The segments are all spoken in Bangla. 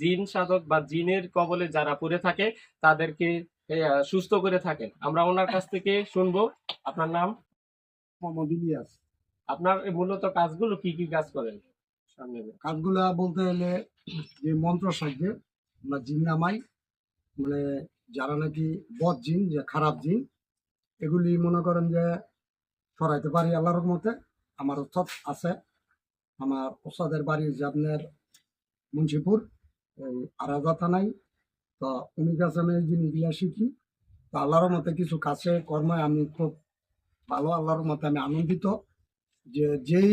জিন সাধক বা জিনের কবলে যারা পড়ে থাকে তাদেরকে সুস্থ করে থাকেন। আমরা ওনার কাছ থেকে শুনব। আপনার নাম? মোহাম্মদ ইলিয়াস। আপনার এই মূলত কাজগুলো কি কি কাজ করেন? সামনে। কাজগুলা বলতে গেলে যে মন্ত্র সাহায্যে আমরা জিন নামাই। মানে যারা নাকি বদ জিন যে খারাপ জিন এগুলি মনে করেন যে সরাইতে পারি আল্লাহর রহমতে। আমার উস্তাদ আছে। আমার উস্তাদের বাড়ি যে আপনার মুন্সিপুর। আরাজা থানায়। তো উনি কাছে আমি এই জিনিসগুলা শিখি তো আল্লাহর মতে কিছু কাছে কর্মে আমি খুব ভালো, আল্লাহর মতে আমি আনন্দিত যে যেই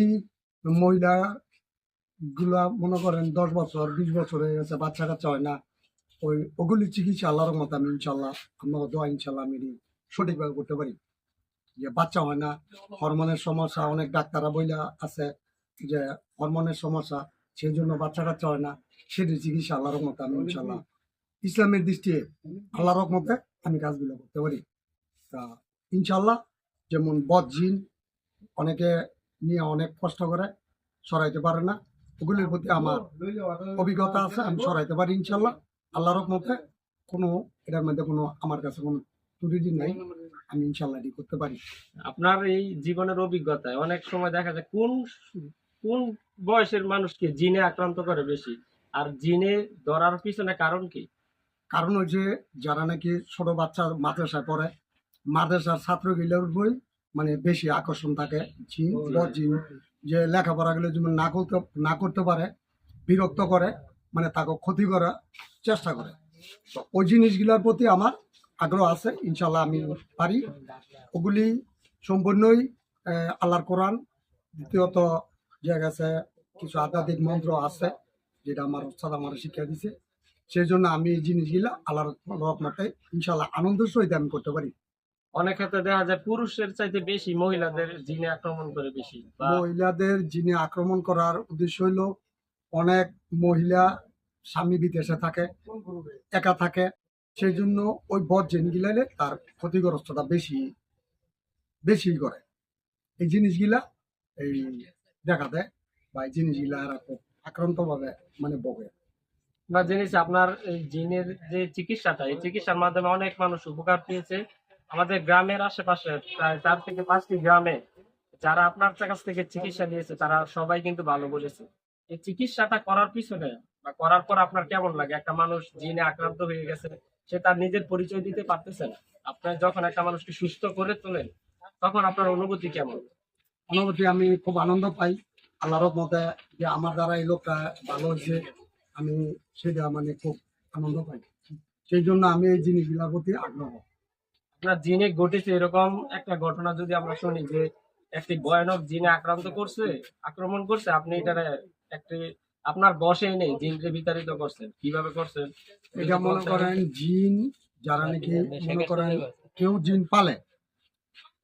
মহিলা গুলা মনে করেন দশ বছর, বিশ বছর হয়ে গেছে, বাচ্চা কাচ্চা হয় না, ওই ওগুলি চিকিৎসা আল্লাহর মতো আমি ইনশাল্লাহ আমার দোয়া ইনশাল্লাহ আমি সঠিকভাবে করতে পারি। যে বাচ্চা হয় না, হরমোনের সমস্যা, অনেক ডাক্তাররা বইলা আছে যে হরমোনের সমস্যা, সেই জন্য বাচ্চা কাচ্চা হয় না সেটি চিকিৎসা আল্লাহর মতো আমি ইনশাল্লাহ ইসলামের দৃষ্টি আল্লাহর মতে আমি কাজগুলো করতে পারি। তা ইনশাল্লাহ যেমন বদ জিন অনেকে নিয়ে অনেক কষ্ট করে সরাইতে পারে না। ওগুলির প্রতি আমার অভিজ্ঞতা আছে আমি সরাইতে পারি ইনশাল্লাহ আল্লাহর রহমতে কোনো এটার মধ্যে কোনো আমার কাছে কোনো ত্রুটি নাই আমি ইনশাল্লাহ এটি করতে পারি। আপনার এই জীবনের অভিজ্ঞতায় অনেক সময় দেখা যায় কোন কোন বয়সের মানুষকে জিনে আক্রান্ত করে বেশি? আর জিনে ধরার পিছনে কারণ কি? কারণ হচ্ছে যারা নাকি ছোট বাচ্চা মাদ্রাসায় পড়ে মাদ্রাসার ছাত্রগুলোর বই মানে বেশি আকর্ষণ থাকে জিন জিন যে লেখাপড়াগুলো যেমন না করতে না করতে পারে বিরক্ত করে মানে তাকে ক্ষতি করার চেষ্টা করে। তো ওই জিনিসগুলোর প্রতি আমার আগ্রহ আছে ইনশাল্লাহ আমি পারি। ওগুলি সম্পূর্ণই আল্লাহর কোরআন। দ্বিতীয়ত যে গেছে কিছু আধ্যাত্মিক মন্ত্র আছে। যেটা আমার উস্তাদ আমার শিক্ষা দিছে সেই জন্য আমি এই জিনিসগুলো আল্লাহর রহমতে ইনশাল্লাহ আনন্দের সহিত আমি করতে পারি। অনেক ক্ষেত্রে দেখা যায় পুরুষের চাইতে বেশি মহিলাদের জিনে আক্রমণ করে বেশি মহিলাদের যিনি আক্রমণ করার উদ্দেশ্য হইল অনেক মহিলা স্বামী বিদেশে থাকে একা থাকে সেই জন্য ওই বদ জিনিসগুলালে তার ক্ষতিগ্রস্ততা বেশি বেশি করে। এই জিনিসগুলা এই দেখা দেয় বা এই জিনিসগুলা এরা খুব আক্রান্ত ভাবে মানে বগে বা জিনিস আপনার জিনের যে চিকিৎসাটা, এই চিকিৎসার মাধ্যমে অনেক মানুষ উপকার পেয়েছে। আমাদের গ্রামের আশেপাশে প্রায় চার থেকে পাঁচটি গ্রামে যারা আপনার কাছ থেকে চিকিৎসা নিয়েছে, তারা সবাই কিন্তু ভালো বলেছে। এই চিকিৎসাটা করার পিছনে বা করার পর আপনার কেমন লাগে? একটা মানুষ জিনে আক্রান্ত হয়ে গেছে, সে তার নিজের পরিচয় দিতে পারতেছে না। আপনার যখন একটা মানুষকে সুস্থ করে তোলেন, তখন আপনার অনুভূতি কেমন? অনুভূতি আমি খুব আনন্দ পাই। আল্লাহর মতে যে আমার দ্বারা এই লোকটা ভালো হয়েছে আমি সেটা মানে খুব আনন্দ পাই। সেই জন্য আমি এই জিনিসগুলোর প্রতি আগ্রহ। আপনার জিনে ঘটেছে এরকম একটা ঘটনা যদি আমরা শুনি যে একটি ভয়ানক জিনে আক্রান্ত করছে আক্রমণ করছে আপনি এটারে একটি আপনার বসে নেই জিনকে বিতাড়িত করছেন কীভাবে করছেন? এটা মনে করেন জিন যারা নাকি মনে করেন কেউ জিন পালে।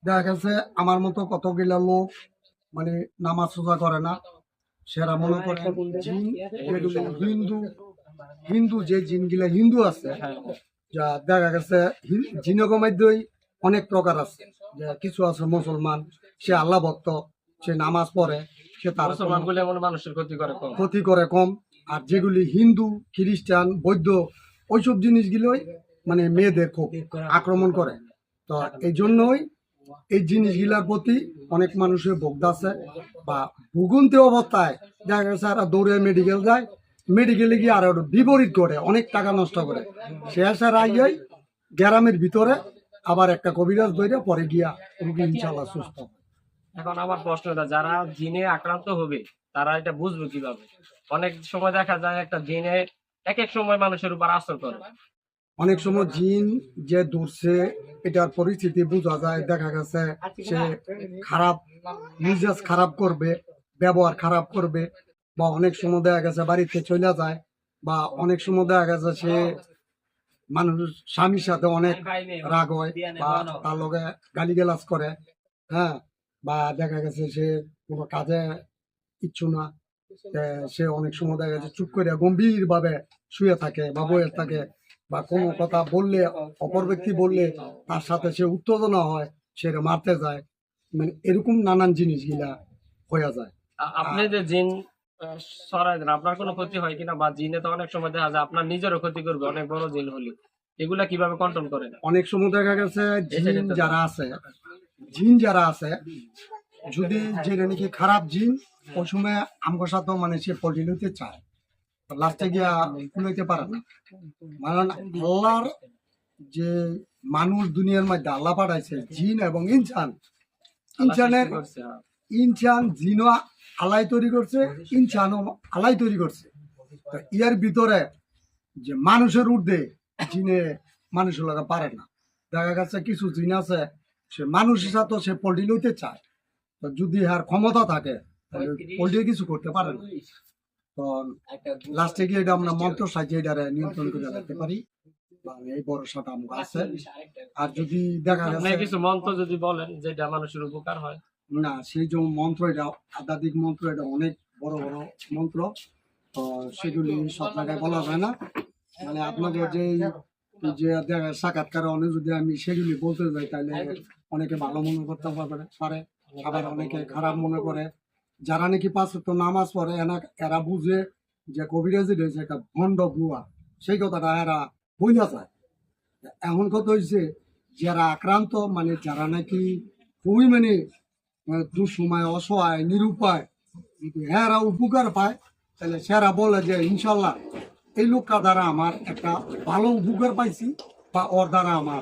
দেখা গেছে আমার মতো কতগুলা লোক মানে নামাজ সোজা করে না। সেরা মনে করেন জিন হিন্দু হিন্দু যে জিনগুলা হিন্দু আছে হ্যাঁ যা দেখা গেছে জিনগো মধ্যেই অনেক প্রকার আছে। যে কিছু আছে মুসলমান সে আল্লাহ ভক্ত সে নামাজ পড়ে সে তার মানুষের ক্ষতি করে কম। ক্ষতি করে কম। আর যেগুলি হিন্দু খ্রিস্টান বৌদ্ধ ওইসব জিনিসগুলোই মানে মেয়েদের খুব আক্রমণ করে। তো এই জন্যই এই জিনিসগুলার প্রতি অনেক মানুষের ভোগদা আছে বা ভুগুন্তি অবস্থায় দেখা গেছে আর দৌড়ে মেডিকেল যায় মেডিকেলে গিয়ে আর বিপরীত করে অনেক টাকা নষ্ট করে। সে আসার আইয়াই গ্রামের ভিতরে আবার একটা কবিরাজ দইরে পরে গিয়া রুগী ইনশাল্লাহ সুস্থ। এখন আমার প্রশ্নটা যারা জিনে আক্রান্ত হবে তারা এটা বুঝবে কীভাবে? অনেক সময় দেখা যায় একটা জিনে এক এক সময় মানুষের উপর আসর করে। অনেক সময় জিন যে দূরছে এটার পরিস্থিতি বোঝা যায়, দেখা গেছে সে খারাপ মিজাজ খারাপ করবে, ব্যবহার খারাপ করবে, বা অনেক সময় দেখা গেছে বাড়িতে চলে যায়, বা অনেক সময় দেখা গেছে সে মানুষ স্বামীর সাথে অনেক রাগ হয়, বা তার লগে গালিগালাজ করে হ্যাঁ বা দেখা গেছে সে কোনো কাজে ইচ্ছু না সে অনেক সময় দেখা গেছে চুপ করে গম্ভীর ভাবে শুয়ে থাকে বা বয়ে থাকে বা কোনো কথা বললে অপর ব্যক্তি বললে তার সাথে সে উত্তেজনা হয় সে মারতে যায়। মানে এরকম নানান জিনিসগুলা হয়ে যায়। আপনি যে জিন সরাই দেন আপনার কোনো ক্ষতি হয় কিনা বা জিনে তো অনেক সময় দেখা যায় আপনার নিজেরও ক্ষতি করবে অনেক বড় জিন হলে। এগুলা কীভাবে কন্ট্রোল করেন অনেক সময় দেখা গেছে জিন যারা আছে জিন যারা আছে যদি যেটা নাকি খারাপ জিন ওই সময় আমগো সাথে মানে সে পল্টি লইতে চায়। লাস্টে গিয়া লইতে পারে না। মানে আল্লাহর যে মানুষ দুনিয়ার মধ্যে আল্লাহ পাঠাইছে, জিন এবং ইনসান। ইনসানের। ইনসান জিনও আলাই তৈরি করছে, ইনসানও আলাই তৈরি করছে। তো ইয়ার ভিতরে যে মানুষের ঊর্ধ্বে জিনে মানুষের লাগা পারে না। দেখা গেছে কিছু জিন আছে, সে মানুষের সাথে সে পল্টি লইতে চায়। তো যদি আর ক্ষমতা থাকে, তাহলে পল্টি কিছু করতে পারে না। তো লাস্টে গিয়ে এটা আমরা মন্ত্র সাজিয়ে এটারে নিয়ন্ত্রণ করে রাখতে পারি। এই ভরসাটা আমার আছে। আর যদি দেখা গেছে কিছু মন্ত্র যদি বলেন যেটা মানুষের উপকার হয়। না সেই যে মন্ত্র এটা আধ্যাত্মিক মন্ত্র এটা অনেক বড় বড় মন্ত্র। তো সেগুলি সব জায়গায় বলা যায় না। মানে আপনাদের যে যে দেখা সাক্ষাৎকারে অনেক যদি আমি সেগুলি বলতে যাই তাহলে অনেকে ভালো মনে করতে পারে পারে। আবার অনেকে খারাপ মনে করে। যারা নাকি পাঁচ তো নামাজ পড়ে, এনা এরা বুঝে যে কবিরাজি রয়েছে, একটা ভণ্ড বুয়া সেই কথাটা এরা বইলা যায়। এমন কথা হয়েছে যারা আক্রান্ত মানে যারা নাকি খুবই মানে দুঃসময়, অসহায়, নিরুপায় এরা উপকার পায়, তাহলে সেরা বলে যে, ইনশাল্লাহ, এই লোকটা দ্বারা আমার একটা ভালো উপকার পাইছি, বা ওর দ্বারা আমার